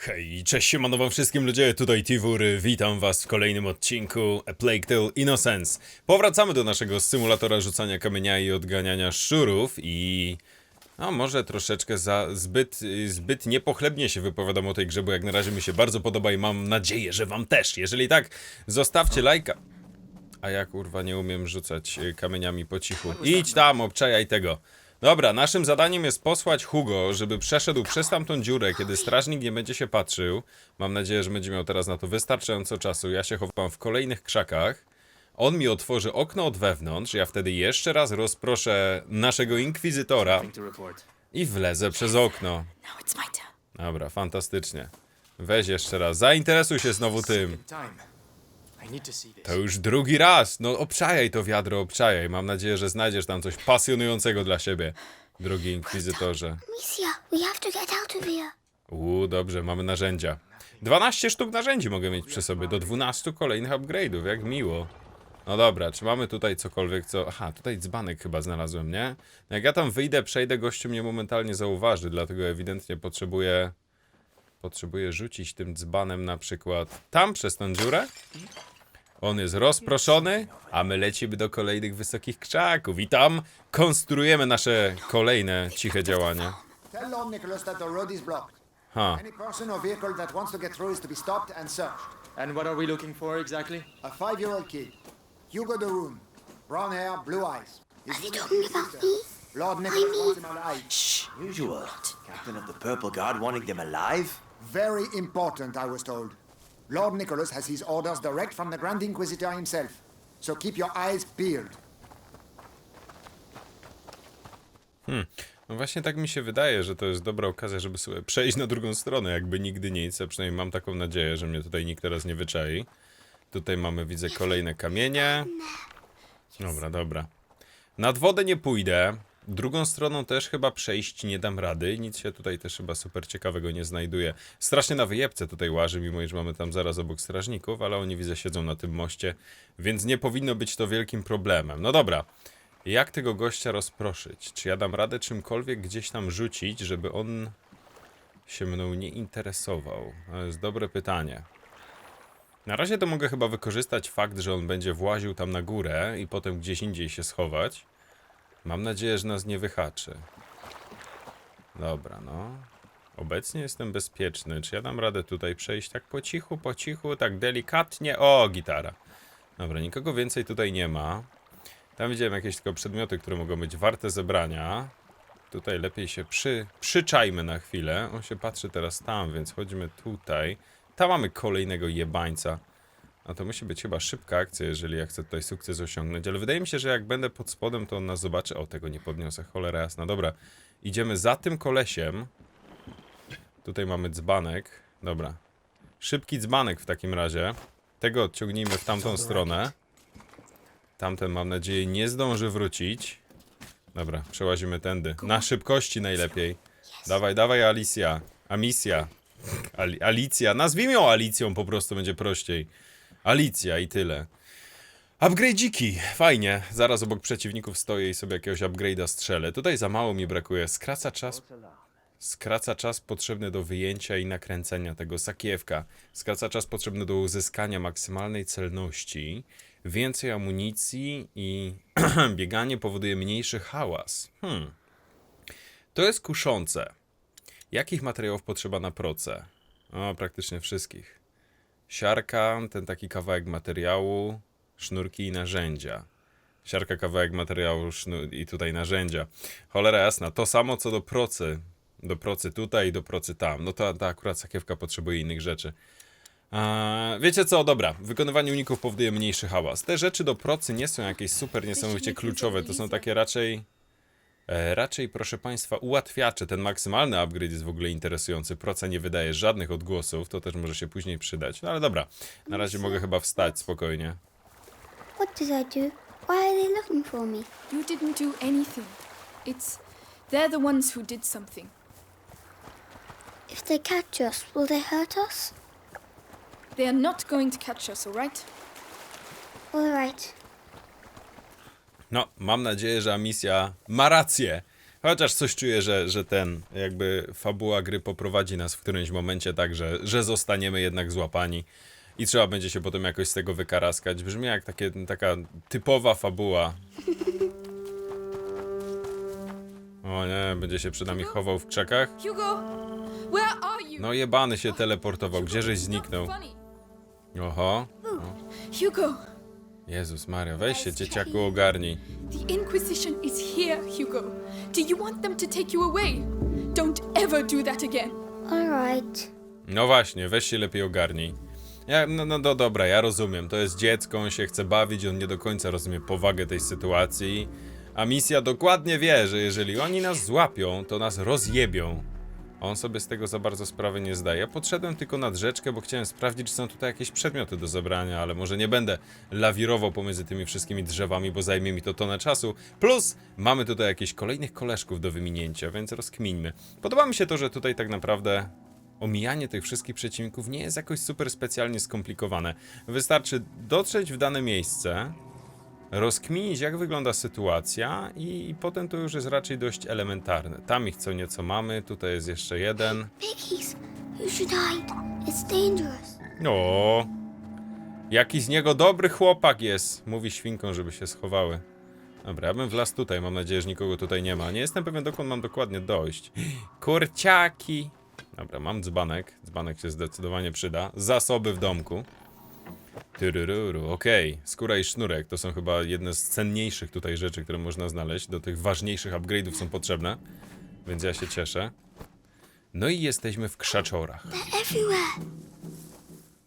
Hej, cześć siemano wam wszystkim ludzie, tutaj Tivur, witam was w kolejnym odcinku A Plague Tale Innocence. Powracamy do naszego symulatora rzucania kamienia i odganiania szczurów i... No może troszeczkę za zbyt, zbyt niepochlebnie się wypowiadam o tej grze, bo jak na razie mi się bardzo podoba i mam nadzieję, że wam też. Jeżeli tak, zostawcie lajka. A ja kurwa nie umiem rzucać y, kamieniami po cichu. Idź tam, obczajaj tego. Dobra, naszym zadaniem jest posłać Hugo, żeby przeszedł przez tamtą dziurę, kiedy strażnik nie będzie się patrzył. Mam nadzieję, że będzie miał teraz na to wystarczająco czasu. Ja się chowam w kolejnych krzakach. On mi otworzy okno od wewnątrz, ja wtedy jeszcze raz rozproszę naszego inkwizytora i wlezę przez okno. Dobra, fantastycznie. Weź jeszcze raz, zainteresuj się znowu tym. To już drugi raz. No obczajaj to wiadro, obczajaj. Mam nadzieję, że znajdziesz tam coś pasjonującego dla siebie, drogi inkwizytorze. Misja, we have to get out of here. Uuu, dobrze, mamy narzędzia. 12 sztuk narzędzi mogę mieć przy sobie, do 12 kolejnych upgrade'ów, jak miło. No dobra, czy mamy tutaj cokolwiek, co... Aha, tutaj dzbanek chyba znalazłem, nie? Jak ja tam wyjdę, przejdę, gościu mnie momentalnie zauważy, dlatego ewidentnie potrzebuję... Potrzebuję rzucić tym dzbanem na przykład tam, przez tą dziurę. On jest rozproszony, a my lecimy do kolejnych wysokich krzaków i tam konstruujemy nasze kolejne ciche działania. Tell Lord Nicholas that the road is blocked. Ha. Any person or vehicle that wants to get through is to be stopped and searched. And what are we looking for exactly? A five-year-old kid, Hugo de Rune, brown hair, blue eyes. Are they talking about sister. me? Lord Nicholas mean- wants him alive. Shh. Usual. Captain of the Purple Guard wanting them alive? Very important, I was told. Lord Nicholas has his orders direct from the Grand Inquisitor himself. So keep your eyes peeled. No właśnie tak mi się wydaje, że to jest dobra okazja, żeby sobie przejść na drugą stronę, jakby nigdy nic, a przynajmniej mam taką nadzieję, że mnie tutaj nikt teraz nie wyczai. Tutaj mamy, widzę, kolejne kamienie. Dobra, dobra. Nad wodę nie pójdę. Drugą stroną też chyba przejść nie dam rady. Nic się tutaj też chyba super ciekawego nie znajduje. Strasznie na wyjebce tutaj łaży, mimo iż mamy tam zaraz obok strażników, ale oni widzę siedzą na tym moście, więc nie powinno być to wielkim problemem. No dobra. Jak tego gościa rozproszyć? Czy ja dam radę czymkolwiek gdzieś tam rzucić, żeby on się mną nie interesował? To jest dobre pytanie. Na razie to mogę chyba wykorzystać fakt, że on będzie właził tam na górę i potem gdzieś indziej się schować. Mam nadzieję, że nas nie wyhaczy. Dobra, no. Obecnie jestem bezpieczny. Czy ja dam radę tutaj przejść tak po cichu, po cichu, tak delikatnie? O, gitara. Dobra, nikogo więcej tutaj nie ma. Tam widziałem jakieś tylko przedmioty, które mogą być warte zebrania. Tutaj lepiej się przy, przyczajmy na chwilę. On się patrzy teraz tam, więc chodźmy tutaj. Tam mamy kolejnego jebańca. A to musi być chyba szybka akcja, jeżeli ja chcę tutaj sukces osiągnąć. Ale wydaje mi się, że jak będę pod spodem, to on nas zobaczy. O, tego nie podniosę, cholera jasna. Dobra, idziemy za tym kolesiem. Tutaj mamy dzbanek. Dobra. Szybki dzbanek w takim razie. Tego odciągnijmy w tamtą stronę. Tamten, mam nadzieję, nie zdąży wrócić. Dobra, przełazimy tędy. Na szybkości najlepiej. Dawaj, dawaj, Alicja. Amisja. Ali Alicja. Nazwijmy ją Alicją, po prostu będzie prościej. Alicja i tyle. Upgrade'iki. Fajnie. Zaraz obok przeciwników stoję i sobie jakiegoś upgrade'a strzelę. Tutaj za mało mi brakuje. Skraca czas Skraca czas potrzebny do wyjęcia i nakręcenia tego sakiewka. Skraca czas potrzebny do uzyskania maksymalnej celności. Więcej amunicji i bieganie powoduje mniejszy hałas. Hmm. To jest kuszące. Jakich materiałów potrzeba na proce? O, praktycznie wszystkich. Siarka, ten taki kawałek materiału, sznurki i narzędzia. Siarka, kawałek materiału sznu- i tutaj narzędzia. Cholera jasna, to samo co do procy. Do procy tutaj i do procy tam. No to ta akurat sakiewka potrzebuje innych rzeczy. A, wiecie co, dobra, wykonywanie uników powoduje mniejszy hałas. Te rzeczy do procy nie są jakieś super niesamowicie kluczowe, to są takie raczej... E, raczej, proszę Państwa, ułatwiacze. Ten maksymalny upgrade jest w ogóle interesujący. Proca nie wydaje żadnych odgłosów, to też może się później przydać. No ale dobra, na razie mogę chyba wstać spokojnie. What did I do? Why are they looking for me? You didn't do anything. It's. They're the ones who did something. If they catch us, will they hurt us? They are not going to catch us, alright? All right. No, mam nadzieję, że Amisja ma rację. Chociaż coś czuję, że, że ten, jakby fabuła gry poprowadzi nas w którymś momencie tak, że, że zostaniemy jednak złapani i trzeba będzie się potem jakoś z tego wykaraskać. Brzmi jak takie, taka typowa fabuła. O nie, będzie się przed nami chował w krzakach. Hugo, where are you? No jebany się teleportował, gdzieżeś zniknął. Oho. Hugo, Jezus Maria, weź się dzieciaku ogarnij. the Inquisition is here, Hugo. Do you want them to take you away? Don't ever do that again. All right. No właśnie, weź się lepiej ogarnij. Ja, no, no, no dobra, ja rozumiem. To jest dziecko, on się chce bawić, on nie do końca rozumie powagę tej sytuacji. A misja dokładnie wie, że jeżeli oni nas złapią, to nas rozjebią. On sobie z tego za bardzo sprawy nie zdaje. Ja podszedłem tylko nad rzeczkę, bo chciałem sprawdzić, czy są tutaj jakieś przedmioty do zabrania, ale może nie będę lawirował pomiędzy tymi wszystkimi drzewami, bo zajmie mi to tonę czasu. Plus mamy tutaj jakichś kolejnych koleżków do wyminięcia, więc rozkmińmy. Podoba mi się to, że tutaj tak naprawdę omijanie tych wszystkich przeciwników nie jest jakoś super specjalnie skomplikowane. Wystarczy dotrzeć w dane miejsce, rozkminić jak wygląda sytuacja i, i potem to już jest raczej dość elementarne. Tam ich co nieco mamy, tutaj jest jeszcze jeden. Piggies, you should hide. It's dangerous. O, jaki z niego dobry chłopak jest, mówi świnką, żeby się schowały. Dobra, ja bym wlazł tutaj, mam nadzieję, że nikogo tutaj nie ma. Nie jestem pewien, dokąd mam dokładnie dojść. Kurciaki! Dobra, mam dzbanek. Dzbanek się zdecydowanie przyda. Zasoby w domku. Tyrururu, okej. Skóra i sznurek to są chyba jedne z cenniejszych tutaj rzeczy, które można znaleźć. Do tych ważniejszych upgrade'ów są potrzebne. Więc ja się cieszę. No i jesteśmy w krzaczorach.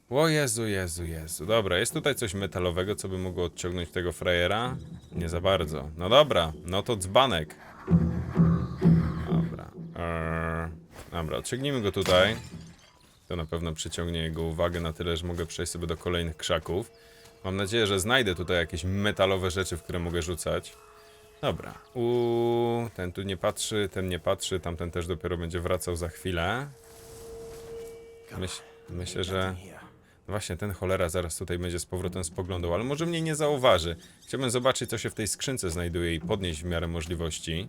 O Jezu, Jezu, Jezu. Dobra, jest tutaj coś metalowego, co by mogło odciągnąć tego frajera? Nie za bardzo. No dobra, no to dzbanek. Dobra. Eee, dobra, odciągnijmy go tutaj. To na pewno przyciągnie jego uwagę na tyle, że mogę przejść sobie do kolejnych krzaków. Mam nadzieję, że znajdę tutaj jakieś metalowe rzeczy, w które mogę rzucać. Dobra. Uuu, ten tu nie patrzy, ten nie patrzy, tamten też dopiero będzie wracał za chwilę. Myśl, myślę, że... Właśnie, ten cholera zaraz tutaj będzie z powrotem spoglądał, ale może mnie nie zauważy. Chciałbym zobaczyć, co się w tej skrzynce znajduje i podnieść w miarę możliwości.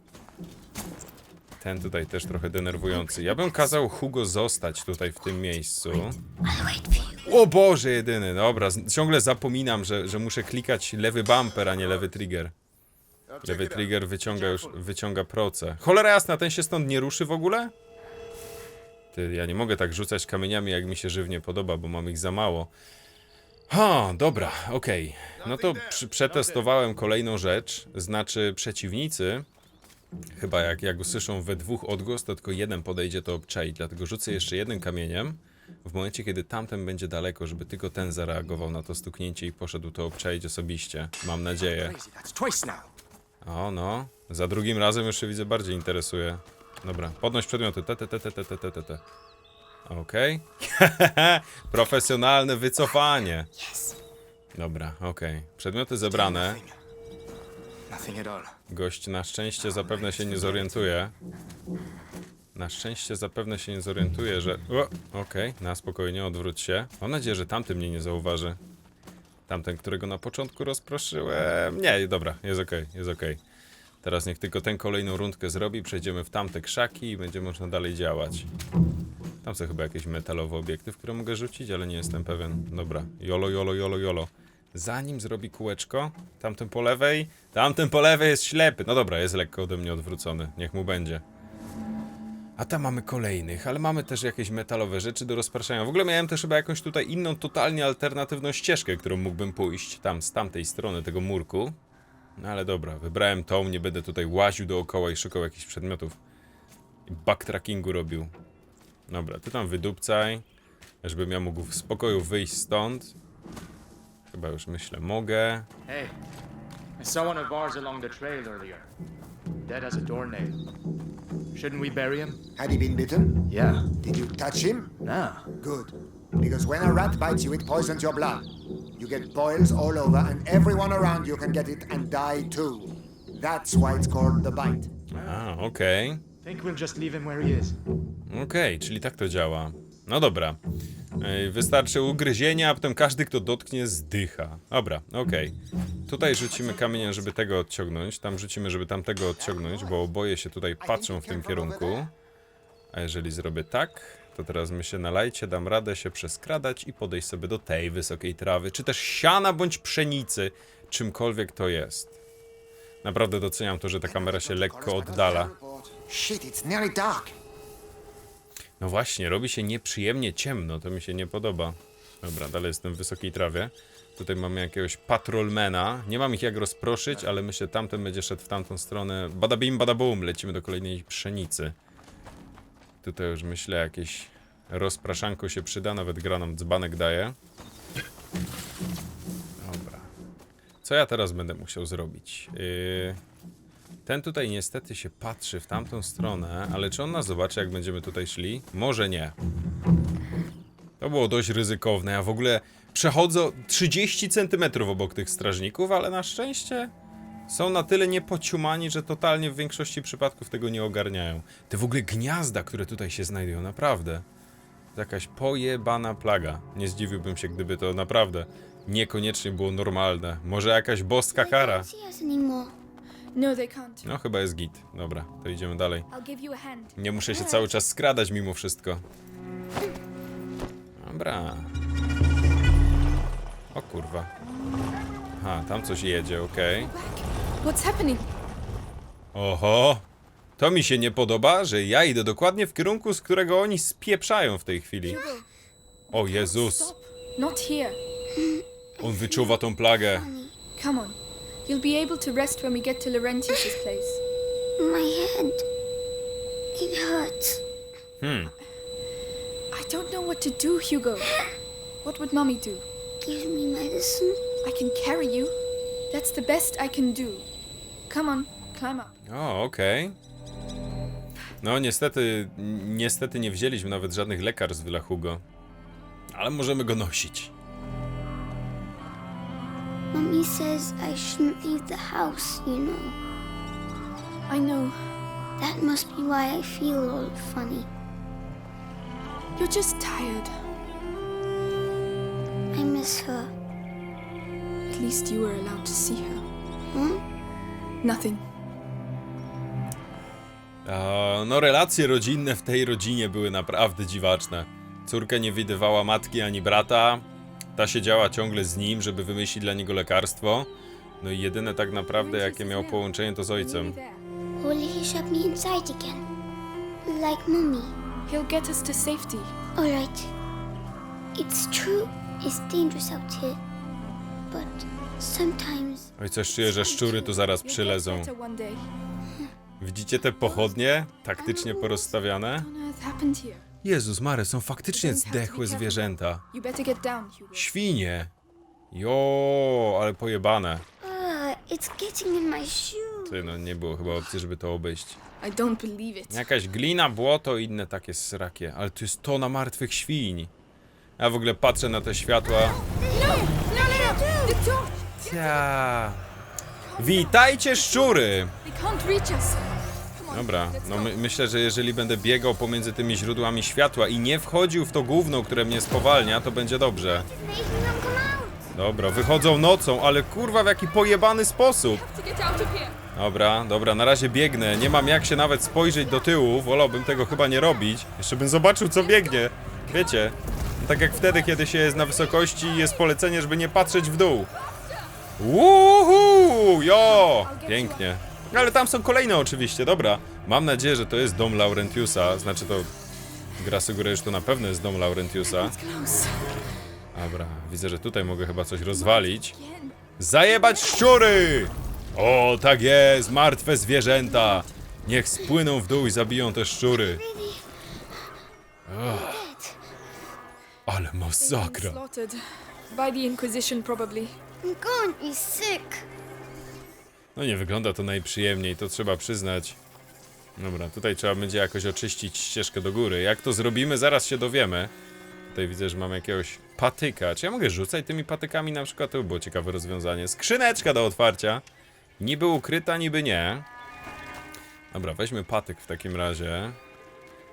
Ten tutaj też trochę denerwujący. Ja bym kazał Hugo zostać tutaj w tym miejscu. O Boże, jedyny, dobra, ciągle zapominam, że, że muszę klikać lewy bumper, a nie lewy trigger. Lewy trigger wyciąga już, wyciąga proce. Cholera jasna, ten się stąd nie ruszy w ogóle? Ty, ja nie mogę tak rzucać kamieniami, jak mi się żywnie podoba, bo mam ich za mało. Ha, dobra, okej. No to przetestowałem kolejną rzecz, znaczy przeciwnicy, Chyba jak, jak usłyszą we dwóch odgłos, to tylko jeden podejdzie, to obczai. Dlatego rzucę jeszcze jednym kamieniem w momencie, kiedy tamten będzie daleko, żeby tylko ten zareagował na to stuknięcie i poszedł to obczaić osobiście. Mam nadzieję. O, no. Za drugim razem już się widzę bardziej interesuje. Dobra, podnoś przedmioty. Te, te, te, te, te, te, te, te. Okej. Okay. Profesjonalne wycofanie. Dobra, okej. Okay. Przedmioty zebrane. Gość na szczęście zapewne się nie zorientuje. Na szczęście zapewne się nie zorientuje, że... Okej, na spokojnie, odwróć się. Mam nadzieję, że tamten mnie nie zauważy. Tamten, którego na początku rozproszyłem... Nie, dobra, jest okej, jest okej. Teraz niech tylko ten kolejną rundkę zrobi, przejdziemy w tamte krzaki i będzie można dalej działać. Tam są chyba jakieś metalowe obiekty, w które mogę rzucić, ale nie jestem pewien. Dobra, jolo, jolo, jolo, jolo. Zanim zrobi kółeczko, tamten po lewej, tamten po lewej jest ślepy. No dobra, jest lekko ode mnie odwrócony, niech mu będzie. A tam mamy kolejnych, ale mamy też jakieś metalowe rzeczy do rozpraszania. W ogóle miałem też chyba jakąś tutaj inną, totalnie alternatywną ścieżkę, którą mógbym pójść tam z tamtej strony tego murku. No ale dobra, wybrałem tą, nie będę tutaj łaził dookoła i szukał jakichś przedmiotów. Backtrackingu robił. Dobra, ty tam wydupcaj, żebym ja mógł w spokoju wyjść stąd. Chyba już myślę, mogę. Hey, I saw one of ours along the trail earlier. Dead as a doornail. Shouldn't we bury him? Had he been bitten? Yeah. Did you touch him? Nah. Good. Because when a rat bites you, it poisons your blood. You get boils all over, and everyone around you can get it and die too. That's why it's called the bite. Ah, a, okej. Think we'll just leave him where he is. Okej, czyli tak to działa. No dobra. Wystarczy ugryzienia, a potem każdy, kto dotknie, zdycha. Dobra, okej. Tutaj rzucimy kamieniem, żeby tego odciągnąć. Tam rzucimy, żeby tamtego odciągnąć, bo oboje się tutaj patrzą w tym kierunku. A jeżeli zrobię tak, to teraz my się nalajcie, dam radę się przeskradać i podejść sobie do tej wysokiej trawy, czy też siana bądź pszenicy, czymkolwiek to jest. Naprawdę doceniam to, że ta kamera się lekko oddala. Shit, it's nearly dark. No właśnie, robi się nieprzyjemnie ciemno, to mi się nie podoba. Dobra, dalej jestem w wysokiej trawie. Tutaj mamy jakiegoś patrolmana. Nie mam ich jak rozproszyć, ale myślę, tamten będzie szedł w tamtą stronę. Bada bim, bada bum, lecimy do kolejnej pszenicy. Tutaj już myślę, jakieś rozpraszanko się przyda, nawet gra nam dzbanek daje. Dobra. Co ja teraz będę musiał zrobić? Yy... Ten tutaj niestety się patrzy w tamtą stronę, ale czy on nas zobaczy, jak będziemy tutaj szli? Może nie. To było dość ryzykowne. Ja w ogóle przechodzę 30 centymetrów obok tych strażników, ale na szczęście są na tyle niepociumani, że totalnie w większości przypadków tego nie ogarniają. Te w ogóle gniazda, które tutaj się znajdują, naprawdę. Jakaś pojebana plaga. Nie zdziwiłbym się, gdyby to naprawdę niekoniecznie było normalne. Może jakaś boska kara. No, they can't. No chyba jest git. Dobra, to idziemy dalej. I'll give you a hand. Nie muszę się cały czas skradać mimo wszystko. Dobra. O kurwa. Aha, tam coś jedzie, okej. What's happening? Oho. To mi się nie podoba, że ja idę dokładnie w kierunku, z którego oni spieprzają w tej chwili. O Jezus. Stop. Not here. On wyczuwa tą plagę. Come on. You'll be able to rest when we get to Laurentius's place. My head. It hurts. Hmm. I don't know what to do, Hugo. What would mommy do? Give me medicine. I can carry you. That's the best I can do. Come on, climb up. O, okej. No niestety, niestety nie wzięliśmy nawet żadnych lekarstw dla Hugo. Ale możemy go nosić. Mummy says I shouldn't leave the house, you know. I know. That must be why I feel all funny. You're just tired. I miss her. At least you were allowed to see her. Hmm? Nothing. No, relacje rodzinne w tej rodzinie były naprawdę dziwaczne. Córka nie widywała matki ani brata. Ta siedziała ciągle z nim, żeby wymyślić dla niego lekarstwo. No i jedyne tak naprawdę, jakie miał połączenie, to z ojcem. Nearly there. Will he shut me inside again? Like Mummy. He'll get us to safety. Alright. It's true, it's dangerous out here. But sometimes Oj, coś czuję, że szczury tu zaraz przylezą. Widzicie te pochodnie? Taktycznie porozstawiane? What on earth happened here? Jezus Mary, są faktycznie zdechłe zwierzęta. Świnie. Jo, ale pojebane. uh, it's getting in my shoe. Ty, no nie było chyba opcji, żeby to obejść. I don't believe it. Jakaś glina, błoto i inne takie srakie. Ale to jest tona martwych świń. Ja w ogóle patrzę na te światła. No, no, no! Ja. Witajcie szczury! They can't reach us. Dobra, no my, myślę, że jeżeli będę biegał pomiędzy tymi źródłami światła i nie wchodził w to gówno, które mnie spowalnia, to będzie dobrze. Dobra, wychodzą nocą, ale kurwa w jaki pojebany sposób. Dobra, dobra, na razie biegnę. Nie mam jak się nawet spojrzeć do tyłu. Wolałbym tego chyba nie robić. Jeszcze bym zobaczył, co biegnie. Wiecie, tak jak wtedy, kiedy się jest na wysokości i jest polecenie, żeby nie patrzeć w dół. Uhu! Jo! Pięknie. Ale tam są kolejne oczywiście, dobra. Mam nadzieję, że to jest dom Laurentiusa. Znaczy to... Gra sugeruje, że to na pewno jest dom Laurentiusa. Dobra, widzę, że tutaj mogę chyba coś rozwalić. Zajebać szczury! O, tak jest, martwe zwierzęta! Niech spłyną w dół i zabiją te szczury. Ale masakra. slaughtered. By the Inquisition, probably. To be sick. No nie wygląda to najprzyjemniej, to trzeba przyznać. Dobra, tutaj trzeba będzie jakoś oczyścić ścieżkę do góry. Jak to zrobimy, zaraz się dowiemy. Tutaj widzę, że mam jakiegoś patyka. Czy ja mogę rzucać tymi patykami na przykład? To by było ciekawe rozwiązanie. Skrzyneczka do otwarcia. Niby ukryta, niby nie. Dobra, weźmy patyk w takim razie.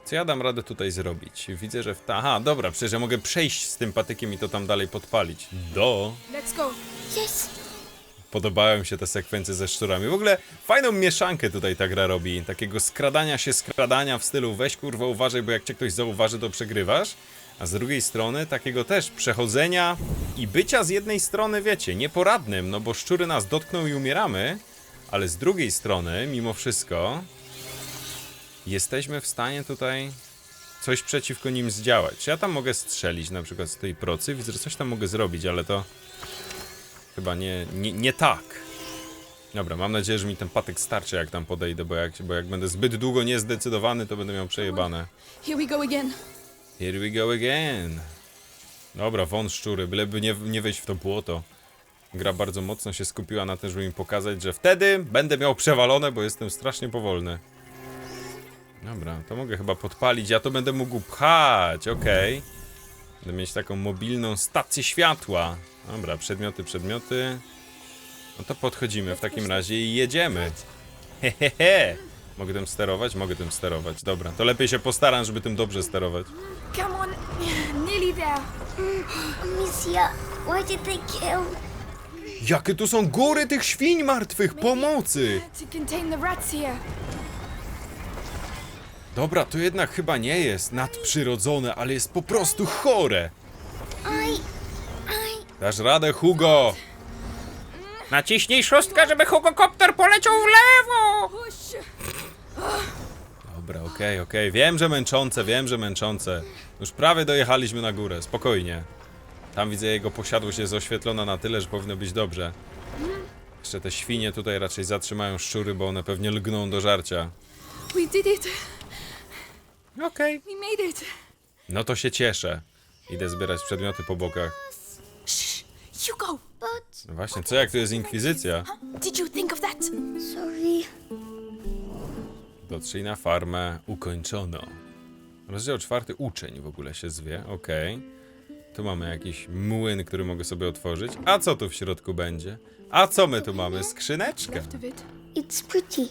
Co ja dam radę tutaj zrobić? Widzę, że w ta... Aha, dobra, przecież ja mogę przejść z tym patykiem i to tam dalej podpalić. Do. Let's go. Yes. Podobają mi się te sekwencje ze szczurami. W ogóle fajną mieszankę tutaj ta gra robi. Takiego skradania się, skradania w stylu weź kurwa uważaj, bo jak cię ktoś zauważy, to przegrywasz. A z drugiej strony takiego też przechodzenia i bycia z jednej strony, wiecie, nieporadnym, no bo szczury nas dotkną i umieramy, ale z drugiej strony, mimo wszystko, jesteśmy w stanie tutaj coś przeciwko nim zdziałać. Ja tam mogę strzelić na przykład z tej procy? Widzę, że coś tam mogę zrobić, ale to chyba nie, nie, nie tak. Dobra, mam nadzieję, że mi ten patyk starczy, jak tam podejdę, bo jak, bo jak będę zbyt długo niezdecydowany, to będę miał przejebane. Here we go again. Here we go again. Dobra, won szczury, byleby nie, nie wejść w to błoto. Gra bardzo mocno się skupiła na tym, żeby mi pokazać, że wtedy będę miał przewalone, bo jestem strasznie powolny. Dobra, to mogę chyba podpalić, ja to będę mógł pchać, okej. Będę mieć taką mobilną stację światła. Dobra, przedmioty, przedmioty. No to podchodzimy w takim razie i jedziemy. Hehehe. Mogę tym sterować? Mogę tym sterować. Dobra, to lepiej się postaram, żeby tym dobrze sterować. Come on. Nearly there. Amicia, why did they kill? Jakie tu są góry tych świń martwych! Pomocy! To contain the rats here. Dobra, to jednak chyba nie jest nadprzyrodzone, ale jest po prostu chore. Dasz radę, Hugo! Naciśnij szóstkę, żeby Hugokopter poleciał w lewo! Dobra, okej, okej. Wiem, że męczące, wiem, że męczące. Już prawie dojechaliśmy na górę, spokojnie. Tam widzę, jego posiadłość jest oświetlona na tyle, że powinno być dobrze. Jeszcze te świnie tutaj raczej zatrzymają szczury, bo one pewnie lgną do żarcia. We did it. Okej. We made it. No to się cieszę. Idę zbierać przedmioty po bokach. Shh. Hugo. but No właśnie, co jak to jest inkwizycja? Did you think of that? sorry. Dotrzyj na farmę, ukończono. Rozdział czwarty, uczeń w ogóle się zwie, okej. Tu mamy jakiś młyn, który mogę sobie otworzyć. A co tu w środku będzie? A co my tu mamy? Skrzyneczkę. Left of it. It's pretty.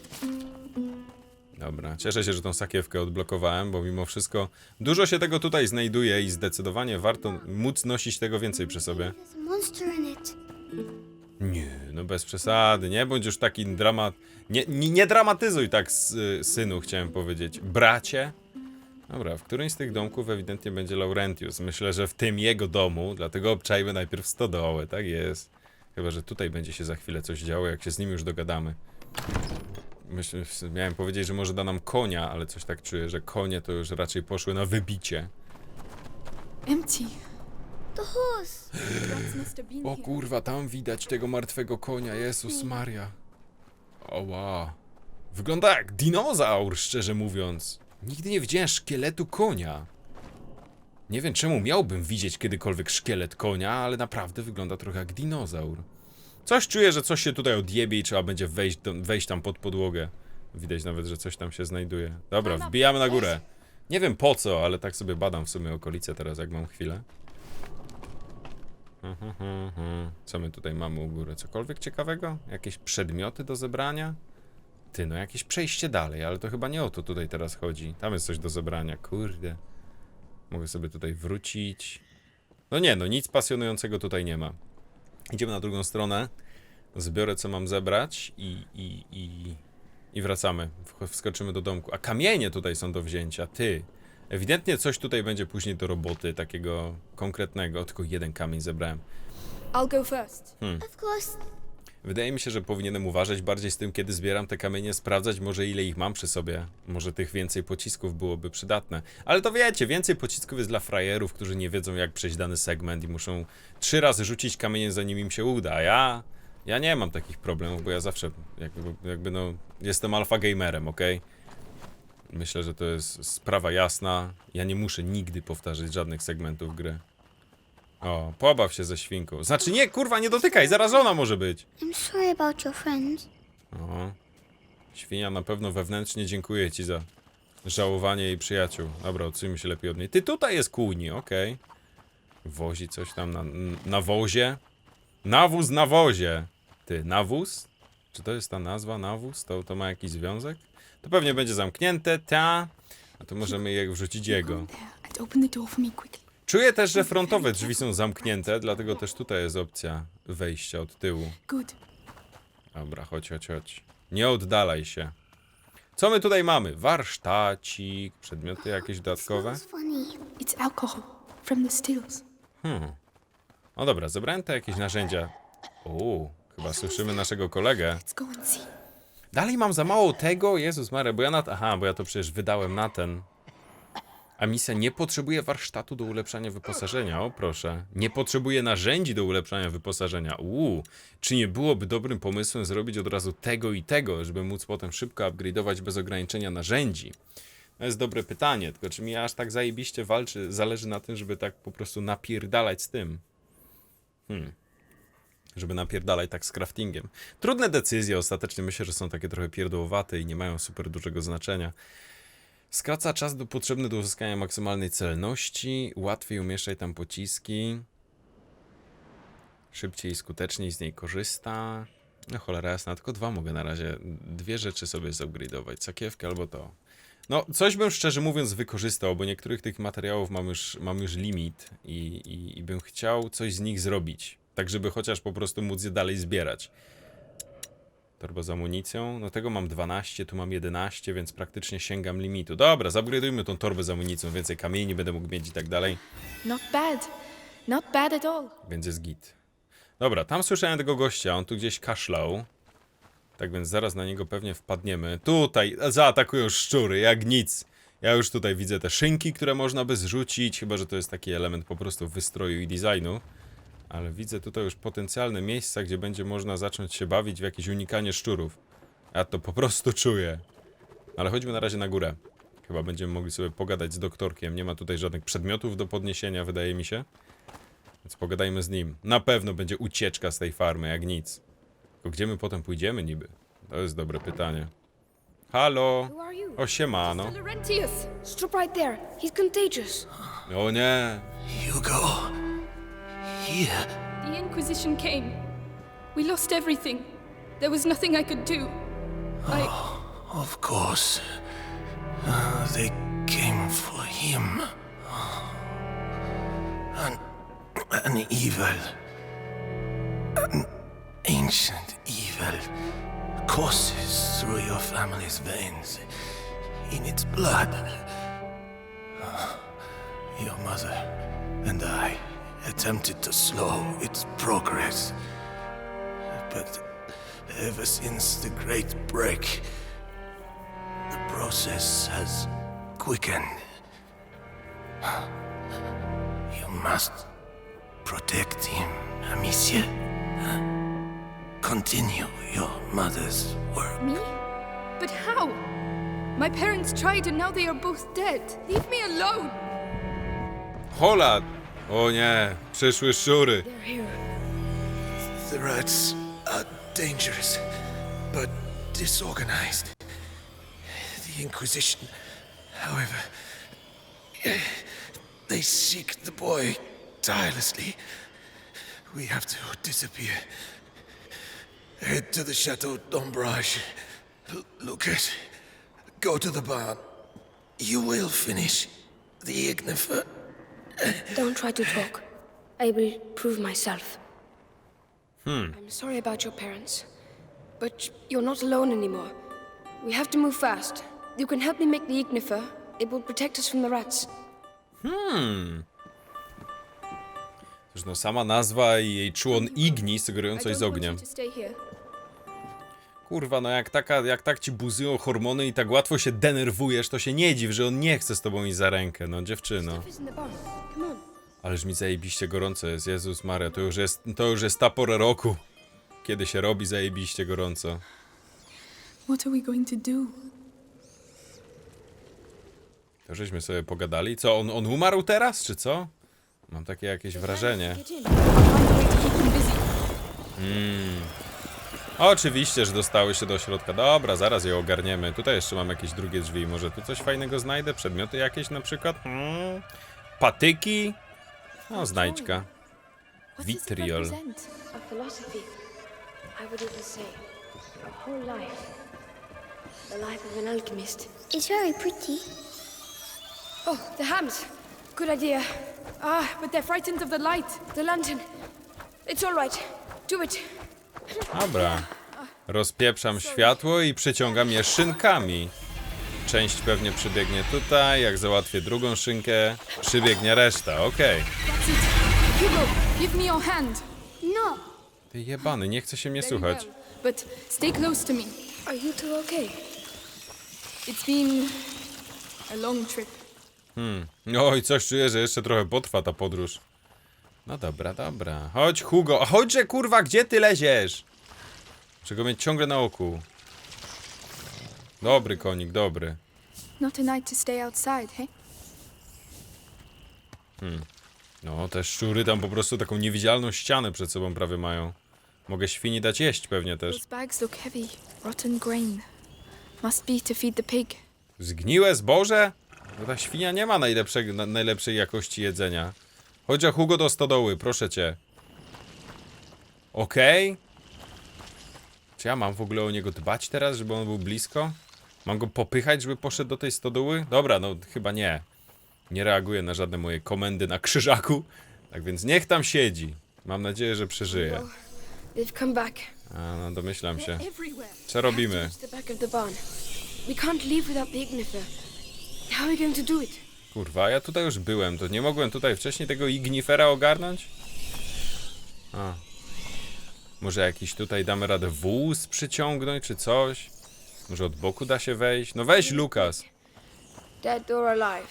Dobra, cieszę się, że tą sakiewkę odblokowałem, bo mimo wszystko dużo się tego tutaj znajduje i zdecydowanie warto móc nosić tego więcej przy sobie. Nie, no bez przesady, nie bądź już taki dramat... Nie, nie, nie dramatyzuj tak, synu, chciałem powiedzieć. Bracie? Dobra, w którymś z tych domków ewidentnie będzie Laurentius. Myślę, że w tym jego domu, dlatego obczajmy najpierw stodołę, tak jest. Chyba, że tutaj będzie się za chwilę coś działo, jak się z nim już dogadamy. Myślę, miałem powiedzieć, że może da nam konia, ale coś tak czuję, że konie to już raczej poszły na wybicie. Empty. The horse. Rats must have been O here. kurwa, tam widać tego martwego konia, Jezus Maria. Oła. Wygląda jak dinozaur, szczerze mówiąc. Nigdy nie widziałem szkieletu konia. Nie wiem czemu miałbym widzieć kiedykolwiek szkielet konia, ale naprawdę wygląda trochę jak dinozaur. Coś czuję, że coś się tutaj odjebie i trzeba będzie wejść, do, wejść tam pod podłogę. Widać nawet, że coś tam się znajduje. Dobra, wbijamy na górę. Nie wiem po co, ale tak sobie badam w sumie okolice teraz, jak mam chwilę. Mhm, mhm. Co my tutaj mamy u góry? Cokolwiek ciekawego? Jakieś przedmioty do zebrania? Ty, no jakieś przejście dalej, ale to chyba nie o to tutaj teraz chodzi. Tam jest coś do zebrania, kurde. Mogę sobie tutaj wrócić. No nie, no nic pasjonującego tutaj nie ma. Idziemy na drugą stronę. Zbiorę co mam zebrać i, i, i, i wracamy. Wskoczymy do domku. A kamienie tutaj są do wzięcia, ty. Ewidentnie coś tutaj będzie później do roboty, takiego konkretnego. Tylko jeden kamień zebrałem. I'll go first. Of course. Wydaje mi się, że powinienem uważać bardziej z tym, kiedy zbieram te kamienie, sprawdzać może ile ich mam przy sobie. Może tych więcej pocisków byłoby przydatne. Ale to wiecie, więcej pocisków jest dla frajerów, którzy nie wiedzą jak przejść dany segment i muszą trzy razy rzucić kamieniem zanim im się uda. A ja, ja nie mam takich problemów, bo ja zawsze jakby, jakby no, jestem alfa gamerem, ok? Myślę, że to jest sprawa jasna. Ja nie muszę nigdy powtarzać żadnych segmentów gry. O, pobaw się ze świnką. Znaczy nie, kurwa, nie dotykaj, zarażona może być. I'm sorry about your friends. O. Świnia na pewno wewnętrznie dziękuję ci za żałowanie jej przyjaciół. Dobra, odsuńmy się lepiej od niej. Ty tutaj jest kłójni, okej. Wozi coś tam na, na wozie. Nawóz na wozie. Ty, nawóz? Czy to jest ta nazwa, nawóz? To, to ma jakiś związek? To pewnie będzie zamknięte, ta. A tu możemy je wrzucić jego. There and open the door for me quickly. Czuję też, że frontowe drzwi są zamknięte, dlatego też tutaj jest opcja wejścia od tyłu. Good. Dobra, chodź, chodź, chodź. Nie oddalaj się. Co my tutaj mamy? Warsztacik, przedmioty jakieś dodatkowe? Smells funny. It's alcohol from the stills. No dobra, zebrałem te jakieś narzędzia. Uuu, chyba słyszymy naszego kolegę. Let's go and see. Dalej mam za mało tego? Jezus Maria, bo ja na... Aha, bo ja to przecież wydałem na ten. A misja nie potrzebuje warsztatu do ulepszania wyposażenia, o proszę. Nie potrzebuje narzędzi do ulepszania wyposażenia. Uuu, czy nie byłoby dobrym pomysłem zrobić od razu tego i tego, żeby móc potem szybko upgrade'ować bez ograniczenia narzędzi? To jest dobre pytanie, tylko czy mi aż tak zajebiście walczy, zależy na tym, żeby tak po prostu napierdalać z tym. Hmm. Żeby napierdalać tak z craftingiem. Trudne decyzje, ostatecznie myślę, że są takie trochę pierdółowate i nie mają super dużego znaczenia. Skraca czas do potrzebny do uzyskania maksymalnej celności, łatwiej umieszczaj tam pociski, szybciej i skuteczniej z niej korzysta. No cholera jasna, tylko dwa mogę na razie, dwie rzeczy sobie zupgrade'ować, sakiewkę albo to. No, coś bym szczerze mówiąc wykorzystał, bo niektórych tych materiałów mam już, mam już limit i, i, i bym chciał coś z nich zrobić, tak żeby chociaż po prostu móc je dalej zbierać. Torba z amunicją. No tego mam 12, tu mam 11, więc praktycznie sięgam limitu. Dobra, zupgrade'ujmy tą torbę z amunicją. Więcej kamieni będę mógł mieć i tak dalej, Not bad. Not bad at all. więc jest git. Dobra, tam słyszałem tego gościa, on tu gdzieś kaszlał. Tak więc zaraz na niego pewnie wpadniemy. Tutaj zaatakują szczury, jak nic. Ja już tutaj widzę te szynki, które można by zrzucić, chyba że to jest taki element po prostu wystroju i designu. Ale widzę tutaj już potencjalne miejsca, gdzie będzie można zacząć się bawić w jakieś unikanie szczurów. Ja to po prostu czuję. Ale chodźmy na razie na górę. Chyba będziemy mogli sobie pogadać z doktorkiem. Nie ma tutaj żadnych przedmiotów do podniesienia, wydaje mi się. Więc pogadajmy z nim. Na pewno będzie ucieczka z tej farmy, jak nic. Tylko gdzie my potem pójdziemy niby? To jest dobre pytanie. Halo? Who are you? O siemano. Laurentius. Stop right there. He's contagious. O nie. Hugo. Here. The Inquisition came. We lost everything. There was nothing I could do. I. Of course. Uh, they came for him. An, an evil. An ancient evil courses through your family's veins. In its blood. Your mother and I attempted to slow its progress. But ever since the Great Break, the process has quickened. You must protect him, Amicia. Continue your mother's work. Me? But how? My parents tried and now they are both dead. Leave me alone. Hola! O nie, przyszły szczury. They're here. The rats are dangerous, but disorganized. The Inquisition, however, they seek the boy tirelessly. We have to disappear. Head to the Chateau d'Ombrage. L- Lucas, go to the barn. You will finish the Ignifer. Don't try to talk. I will prove myself. I'm sorry about your parents, but you're not alone anymore. We have to move fast. You can help me make the Ignifer. It will protect us from the rats. Cóż no, sama nazwa i jej człon Igni sugerują coś z ogniem. Kurwa, no jak, taka, jak tak ci buzują hormony i tak łatwo się denerwujesz, to się nie dziw, że on nie chce z tobą iść za rękę, no dziewczyno. Ależ mi zajebiście gorąco jest, Jezus Maria, to już jest, to już jest ta pora roku, kiedy się robi zajebiście gorąco. What are we going to do? To żeśmy sobie pogadali. Co, on, on umarł teraz, czy co? Mam takie jakieś wrażenie. Busy. Oczywiście, że dostały się do środka. Dobra, zaraz je ogarniemy. Tutaj jeszcze mam jakieś drugie drzwi. Może tu coś fajnego znajdę? Przedmioty jakieś na przykład? Hmm. Patyki? No, znajdźka. Vitriol. The life of an alchemist. It's very pretty. Oh, the hams. Good idea. Ah, but they're frightened of the light. The lantern. It's all right. Do it. Dobra. Rozpieprzam światło i przyciągam je szynkami. Część pewnie przybiegnie tutaj, jak załatwię drugą szynkę, przybiegnie reszta, okej. That's it. Hugo, give me your hand. No. Ty jebany, nie chce się mnie słuchać. But stay close to me. Are you two okay? It's been a long trip. No i coś czuję, że jeszcze trochę potrwa ta podróż. No dobra, dobra. Chodź, Hugo. A chodźże, kurwa, gdzie ty leziesz? Czego mieć ciągle na oku. Dobry konik, dobry. Not a night to stay outside, hey? No, te szczury tam po prostu taką niewidzialną ścianę przed sobą prawie mają. Mogę świni dać jeść pewnie też. Those bags look heavy. Rotten grain. Must be to feed the pig. Zgniłe zboże? No ta świnia nie ma najlepszej, na, najlepszej jakości jedzenia. Chodź o Hugo do stodoły, proszę cię. Okej? Czy ja mam w ogóle o niego dbać teraz, żeby on był blisko? Mam go popychać, żeby poszedł do tej stodoły? Dobra, no chyba nie. Nie reaguje na żadne moje komendy na krzyżaku. Tak więc niech tam siedzi. Mam nadzieję, że przeżyje. They've come back. A, no domyślam się. Co robimy? Kurwa, ja tutaj już byłem, to nie mogłem tutaj wcześniej tego ignifera ogarnąć? A. Może jakiś tutaj damy radę wóz przyciągnąć, czy coś? Może od boku da się wejść? No weź, Lukas. Dead or alive?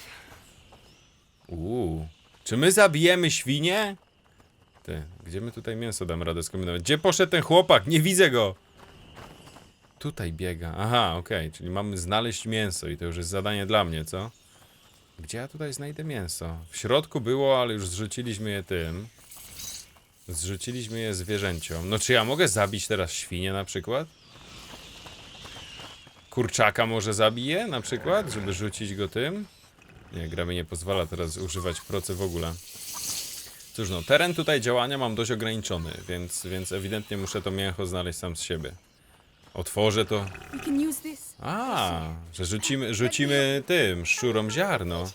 Uuu. Czy my zabijemy świnie? Ty, gdzie my tutaj mięso damy radę skombinować? Gdzie poszedł ten chłopak? Nie widzę go! Tutaj biega. Aha, okej, czyli mamy znaleźć mięso i to już jest zadanie dla mnie, co? Gdzie ja tutaj znajdę mięso? W środku było, ale już zrzuciliśmy je tym. Zrzuciliśmy je zwierzęciom. No czy ja mogę zabić teraz świnię na przykład? Kurczaka może zabiję na przykład, żeby rzucić go tym? Nie, gra mi nie pozwala teraz używać procy w ogóle. Cóż no, teren tutaj działania mam dość ograniczony, więc, więc ewidentnie muszę to mięcho znaleźć sam z siebie. Otworzę to. A, że rzucimy, rzucimy tym, szczurom ziarno.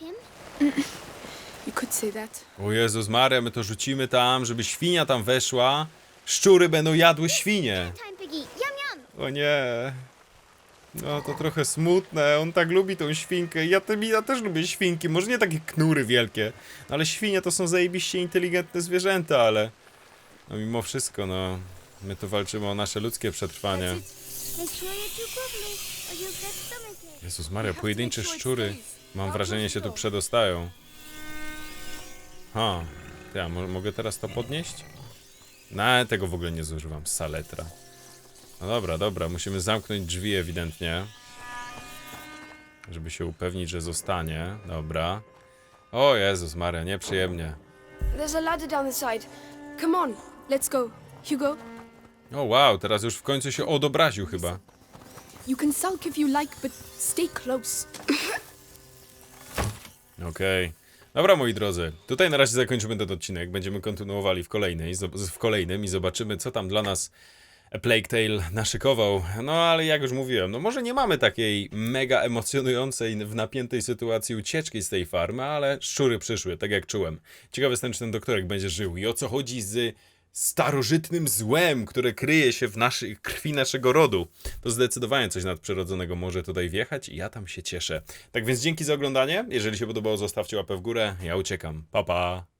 O Jezus Maria, my to rzucimy tam, żeby świnia tam weszła. Szczury będą jadły świnie. O nie. No to trochę smutne, on tak lubi tą świnkę. Ja, te, ja też lubię świnki, może nie takie knury wielkie, ale świnie to są zajebiście inteligentne zwierzęta, ale no mimo wszystko, no my tu walczymy o nasze ludzkie przetrwanie. Jezus Maria, pojedyncze szczury, mam wrażenie się tu przedostają. Ha, ja mo mogę teraz to podnieść? No, tego w ogóle nie zużywam, saletra. No dobra, dobra, musimy zamknąć drzwi ewidentnie. Żeby się upewnić, że zostanie. Dobra. O Jezus Maria, nieprzyjemnie. There's a ladder down the side. Come on. Let's go. Hugo, O wow, teraz już w końcu się odobraził chyba. you can sulk if you like, but stay close. Okej. Dobra, moi drodzy, tutaj na razie zakończymy ten odcinek. Będziemy kontynuowali w, kolejnej, zob- w kolejnym i zobaczymy, co tam dla nas Plague Tale naszykował. No ale jak już mówiłem, no może nie mamy takiej mega emocjonującej, w napiętej sytuacji ucieczki z tej farmy, ale szczury przyszły, tak jak czułem. Ciekawy jestem, czy ten doktorek będzie żył i o co chodzi z starożytnym złem, które kryje się w naszej krwi naszego rodu. To zdecydowanie coś nadprzyrodzonego może tutaj wjechać i ja tam się cieszę. Tak więc dzięki za oglądanie. Jeżeli się podobało, zostawcie łapę w górę. Ja uciekam. Pa pa.